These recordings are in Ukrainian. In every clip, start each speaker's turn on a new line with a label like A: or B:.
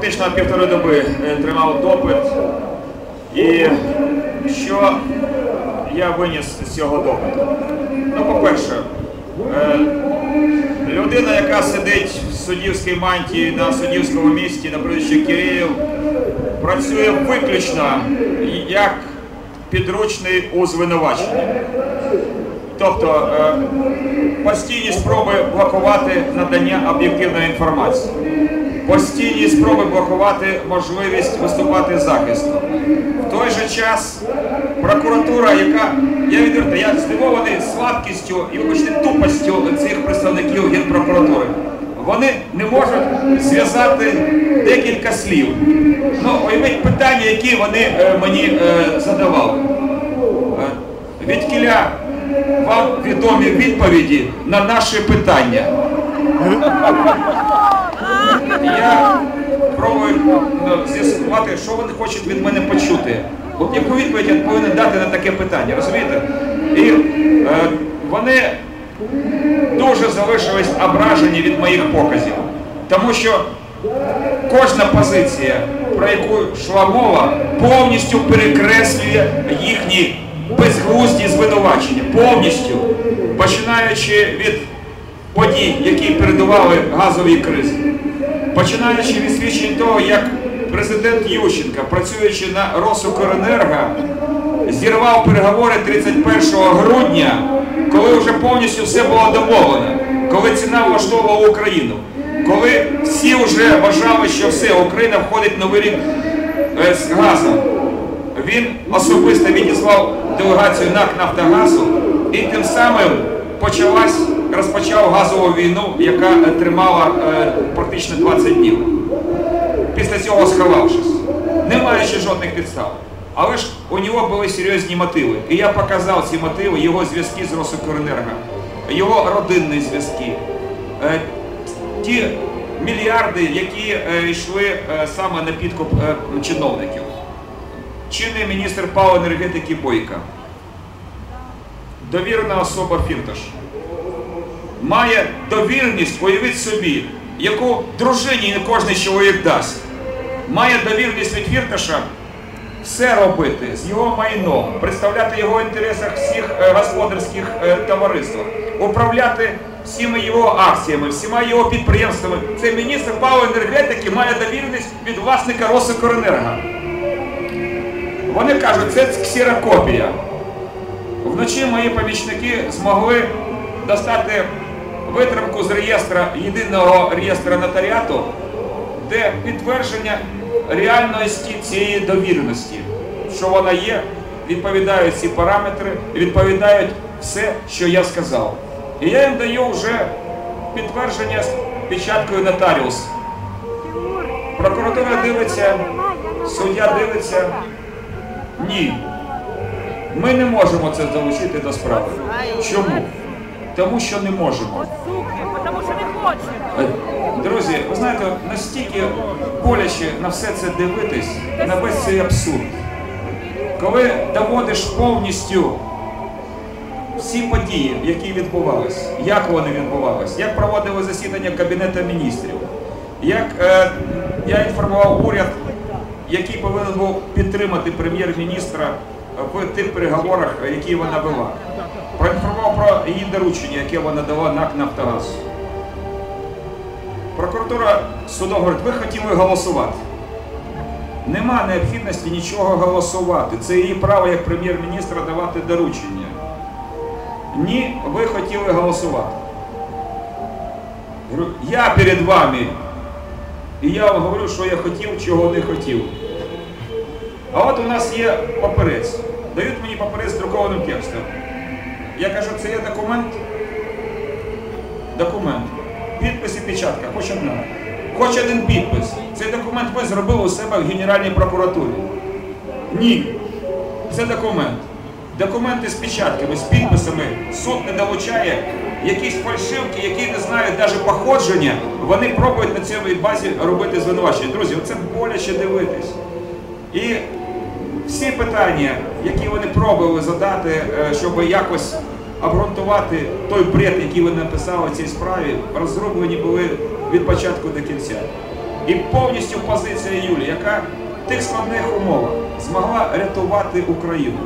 A: фактично півтори доби е, тривав допит. І що я виніс з цього допиту? Ну, по-перше, е, людина, яка сидить в суддівській мантії на суддівському місці на прізвище Київ, працює виключно як підручний у звинуваченні. Тобто е, постійні спроби блокувати надання об'єктивної інформації, постійні спроби блокувати можливість виступати захистом. В той же час прокуратура, яка я відверто, я здивований слабкістю і вибачте тупостю цих представників Генпрокуратури. Вони не можуть зв'язати декілька слів. Ну, уявіть питання, які вони е, мені е, задавали. Е, Від вам відомі відповіді на наші питання. Я пробую ну, з'ясувати, що вони хочуть від мене почути. От яку відповідь я повинен дати на таке питання, розумієте? І е, вони дуже залишились ображені від моїх показів. Тому що кожна позиція, про яку йшла мова, повністю перекреслює їхні безглузді звинувачення. Повністю. Починаючи від подій, які передували газовій кризі. Починаючи від свідчень того, як президент Ющенка, працюючи на Росукренерго, зірвав переговори 31 грудня, коли вже повністю все було домовлено, коли ціна влаштовувала Україну, коли всі вже вважали, що все, Україна входить в новий рік е, з газом. Він особисто відізвав делегацію НАК Нафтогазу і тим самим почалась, розпочав газову війну, яка е, тримала е, практично 20 днів. Після цього сховавшись, не маючи жодних підстав. Але ж у нього були серйозні мотиви. І я показав ці мотиви, його зв'язки з Росукренерго, його родинні зв'язки, е, ті мільярди, які йшли саме на підкуп чиновників. Чинний міністр палива енергетики Бойка, довірена особа Фірташ, має довірність, уявіть собі, яку дружині не кожен чоловік дасть. Має довірність від Фірташа все робити з його майном, представляти його в інтересах всіх е, господарських е, товариствах, управляти всіми його акціями, всіма його підприємствами. Цей міністр енергетики має довірність від власника Росукренерго. Вони кажуть, це ксерокопія. Вночі мої помічники змогли достати витримку з реєстра єдиного реєстра нотаріату, де підтвердження реальності цієї довіреності, що вона є, відповідають ці параметри, відповідають все, що я сказав. І я їм даю вже підтвердження з печаткою нотаріус. Прокуратура дивиться, суддя дивиться. Ні. Ми не можемо це залучити до справи. Чому? Тому що не можемо.
B: Тому що не хоче.
A: Е, Друзі, ви знаєте, настільки боляче на все це дивитись, на весь цей абсурд. Коли доводиш повністю всі події, які відбувались, як вони відбувались, як проводили засідання Кабінету міністрів, як е, я інформував уряд, який повинен був підтримати прем'єр-міністра в тих переговорах, які вона вела. Проінформував про її доручення, яке вона дала НАК Нафтогаз. Прокуратура суду говорить, ви хотіли голосувати. Нема необхідності нічого голосувати. Це її право як прем'єр-міністра давати доручення. Ні, ви хотіли голосувати. Я перед вами. І я вам говорю, що я хотів, чого не хотів. А от у нас є папірець. Дають мені папірець з друкованим текстом. Я кажу, це є документ. Документ. Підпис і печатка, хоч одна. Хоч один підпис. Цей документ ми зробили у себе в Генеральній прокуратурі. Ні. Це документ. Документи з печатками, з підписами суд не долучає. Якісь фальшивки, які не знають навіть походження, вони пробують на цій базі робити звинувачення. Друзі, це боляче дивитись. І всі питання, які вони пробували задати, е, щоб якось обґрунтувати той бред, який вони написали в цій справі, розроблені були від початку до кінця. І повністю позиція Юлії, яка в тих складних умовах змогла рятувати Україну.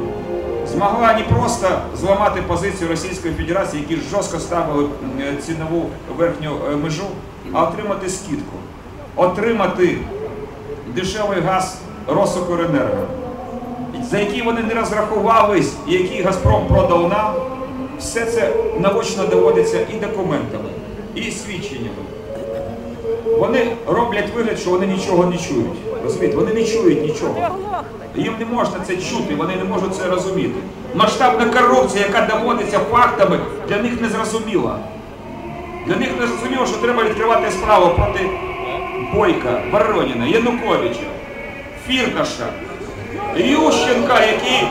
A: Змогла не просто зламати позицію Російської Федерації, які жорстко ставили е, цінову верхню е, межу, а отримати скидку, отримати дешевий газ Росукренерго, за який вони не розрахувались, і який Газпром продав нам, все це наочно доводиться і документами, і свідченнями. Вони роблять вигляд, що вони нічого не чують. Розумієте, вони не чують нічого. Їм не можна це чути, вони не можуть це розуміти. Масштабна корупція, яка доводиться фактами, для них не зрозуміла. Для них не зрозуміло, що треба відкривати справу проти Бойка, Вороніна, Януковича, Фірташа, Ющенка, який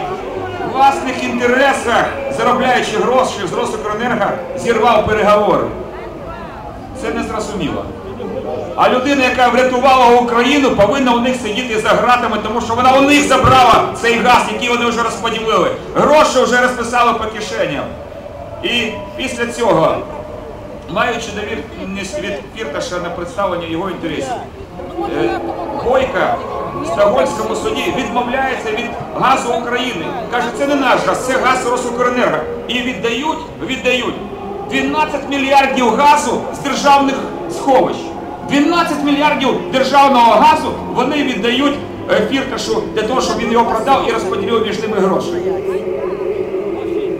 A: в власних інтересах, заробляючи гроші з Росукренерго, зірвав переговори. Це не зрозуміло. А людина, яка врятувала Україну, повинна у них сидіти за гратами, тому що вона у них забрала цей газ, який вони вже розподілили. Гроші вже розписали по кишеням. І після цього, маючи довірність від Фірташа на представлення його інтересів, е, Бойка в Стокгольмському суді відмовляється від газу України. Каже, це не наш газ, це газ Росукренерго. І віддають, віддають 12 мільярдів газу з державних сховищ. 12 мільярдів державного газу вони віддають е, Фірташу для того, щоб він його продав і розподілив між ними гроші.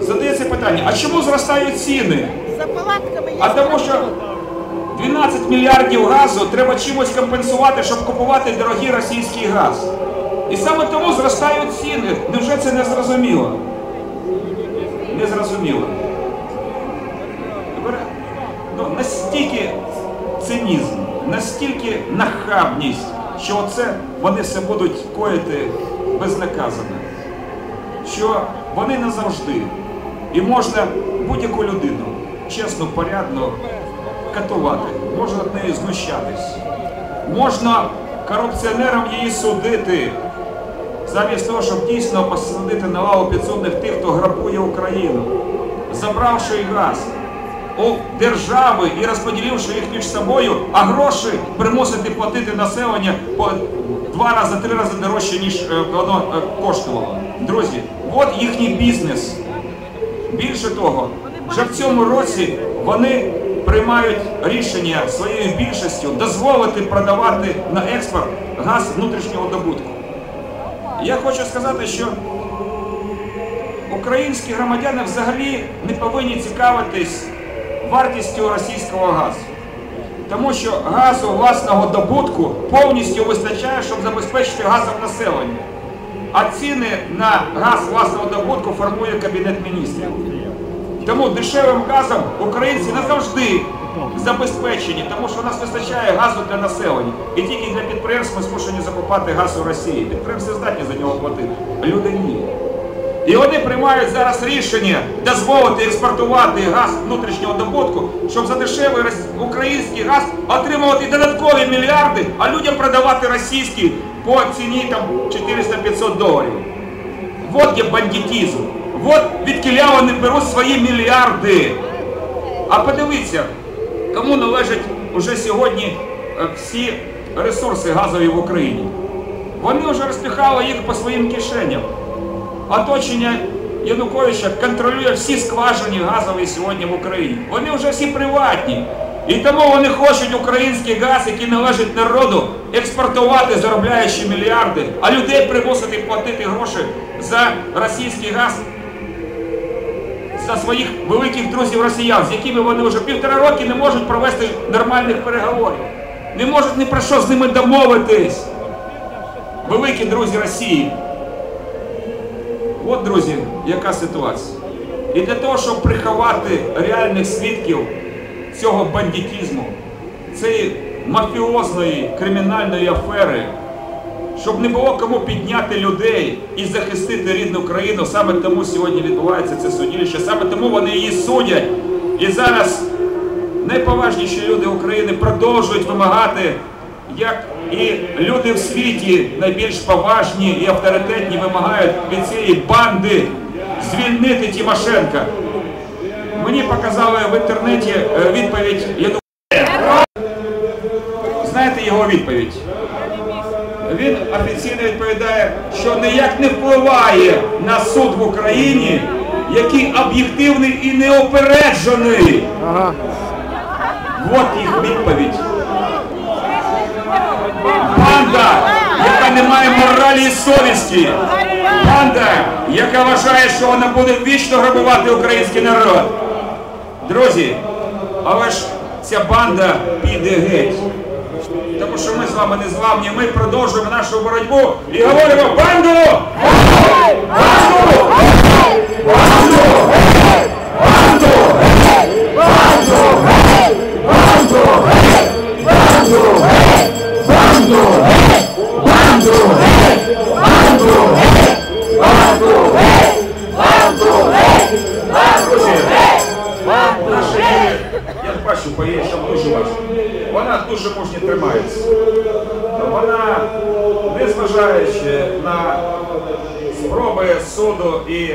A: Задається питання, а чому зростають ціни? А тому що 12 мільярдів газу треба чимось компенсувати, щоб купувати дорогий російський газ. І саме тому зростають ціни. Невже це не зрозуміло? Не зрозуміло. Ну, настільки цинізм, настільки нахабність, що оце вони все будуть коїти безнаказано. Що вони назавжди. І можна будь-яку людину, чесно, порядно катувати, можна над нею знущатись. Можна корупціонерам її судити, замість того, щоб дійсно посадити на лаву підсудних тих, хто грабує Україну, забравши газ у держави і розподіливши їх між собою, а гроші примусити платити населення по два рази, три рази дорожче, ніж е, воно е, коштувало. Друзі, от їхній бізнес. Більше того, вже в цьому році вони приймають рішення своєю більшістю дозволити продавати на експорт газ внутрішнього добутку. Я хочу сказати, що українські громадяни взагалі не повинні цікавитись вартістю російського газу. Тому що газу власного добутку повністю вистачає, щоб забезпечити газом населення. А ціни на газ власного добутку формує Кабінет міністрів. Тому дешевим газом українці назавжди забезпечені, тому що у нас вистачає газу для населення. І тільки для підприємств ми змушені закупати газ у Росії. Підприємці здатні за нього платити, а люди ні. І вони приймають зараз рішення дозволити експортувати газ внутрішнього добутку, щоб за дешевий український газ отримувати додаткові мільярди, а людям продавати російський по ціні 400-500 доларів. Вот є бандитизм. Вот відкіля вони беруть свої мільярди. А подивіться, кому належать уже сьогодні е, всі ресурси газові в Україні. Вони вже розпіхали їх по своїм кишеням. Оточення Януковича контролює всі скважини газові сьогодні в Україні. Вони вже всі приватні. І тому вони хочуть український газ, який належить народу, експортувати, заробляючи мільярди, а людей примусити платити гроші за російський газ за своїх великих друзів росіян, з якими вони вже півтора роки не можуть провести нормальних переговорів. Не можуть ні про що з ними домовитись. Великі друзі Росії. От, друзі, яка ситуація. І для того, щоб приховати реальних свідків цього бандитізму, цієї мафіозної кримінальної афери, щоб не було кому підняти людей і захистити рідну країну, саме тому сьогодні відбувається це судилище, саме тому вони її судять. І зараз найповажніші люди України продовжують вимагати, як і люди в світі найбільш поважні і авторитетні вимагають від цієї банди звільнити Тимошенка. Мені показали в інтернеті е, відповідь Януковича. Знаєте його його відповідь. Він офіційно відповідає, що ніяк не впливає на суд в Україні, який об'єктивний і неопереджений.
C: Ага.
A: От їх відповідь. Банда, яка не має моралі і совісті. Банда, яка вважає, що вона буде вічно грабувати український народ. Друзі, але ж ця банда піде геть. Тому що ми з вами не зламні, ми продовжуємо нашу боротьбу і говоримо банду! Банду! Банду! Банду! Друзі, дуже мужньо тримається. Вона, незважаючи на спроби суду і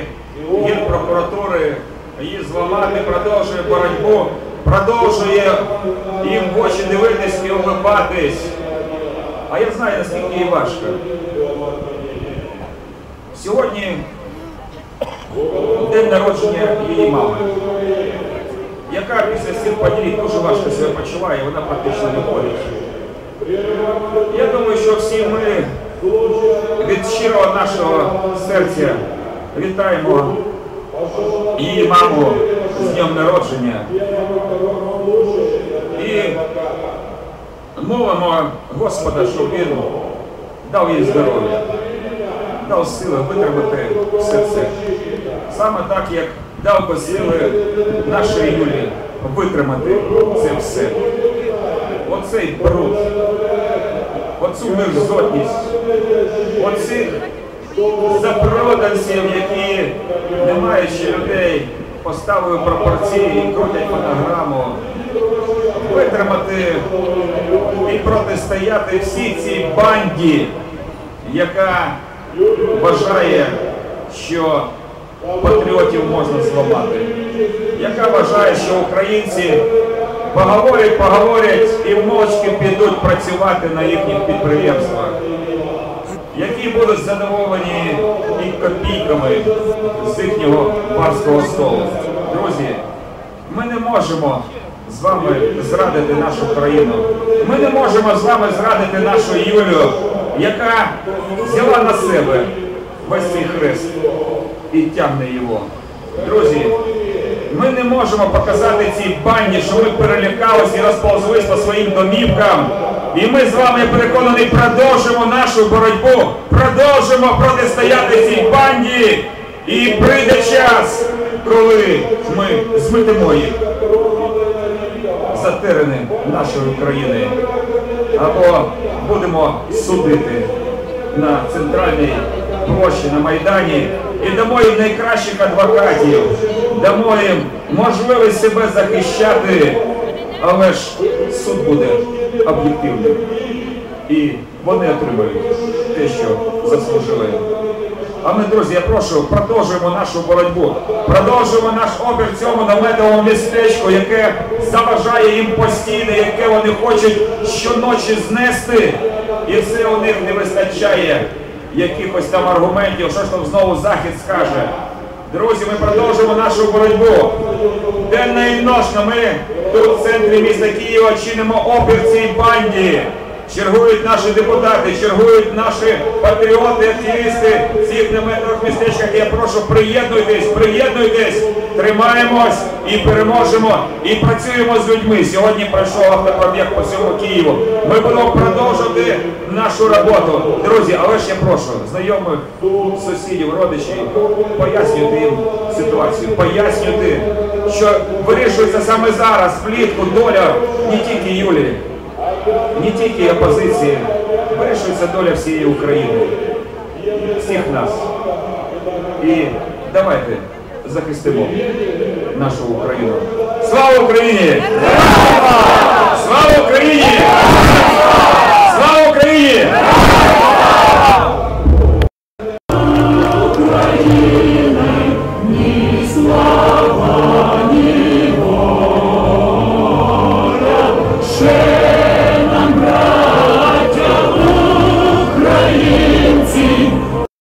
A: генпрокуратури її зламати, продовжує боротьбу, продовжує їм в очі дивитись і улибатись. А я знаю, наскільки їй важко. Сьогодні день народження її мами, яка після всіх подій дуже важко себе почуває, вона практично не ходить. Я думаю, що всі ми від щирого нашого серця вітаємо її маму з днем народження. І молимо Господа, щоб він дав їй здоров'я, дав сили витримати все це. Саме так, як дав би сили нашій Юлі витримати це все. Оцей бруд, оцю мерзотність, оцих запроданців, які, не маючи людей, поставили пропорції і крутять фотограму, витримати і протистояти всій цій банді, яка вважає, що патріотів можна зламати, яка вважає, що українці поговорять, поговорять і мовчки підуть працювати на їхніх підприємствах, які будуть задоволені і копійками з їхнього барського столу. Друзі, ми не можемо з вами зрадити нашу країну. Ми не можемо з вами зрадити нашу Юлю, яка взяла на себе весь цей хрест і тягне його. Друзі, ми не можемо показати цій банді, що ми перелякалися і розповзлись по своїм домівкам. І ми з вами, я переконаний, продовжимо нашу боротьбу, продовжимо протистояти цій банді. І прийде час, коли ми змитимо їх за терени нашої України або будемо судити на центральній площі на Майдані і дамо їм найкращих адвокатів, дамо їм можливість себе захищати, але ж суд буде об'єктивним. І вони отримають те, що заслужили. А ми, друзі, я прошу, продовжуємо нашу боротьбу, продовжуємо наш опір цьому наметовому містечку, яке заважає їм постійно, яке вони хочуть щоночі знести. І все у них не вистачає якихось там аргументів, що ж там знову Захід скаже. Друзі, ми продовжимо нашу боротьбу. Денно і ношно ми тут в центрі міста Києва чинимо опір цій банді. Чергують наші депутати, чергують наші патріоти, активісти в цих наметових містечках. Я прошу, приєднуйтесь, приєднуйтесь, тримаємось і переможемо, і працюємо з людьми. Сьогодні пройшов автопробіг по всьому Києву. Ми будемо продовжувати нашу роботу. Друзі, але я прошу, знайомих сусідів, родичів, пояснюйте їм ситуацію, пояснюйте, що вирішується саме зараз, влітку, доля не тільки Юлії не тільки опозиції, вирішується доля всієї України, всіх нас. І давайте захистимо нашу Україну. Слава Україні! Слава Україні! Слава Україні!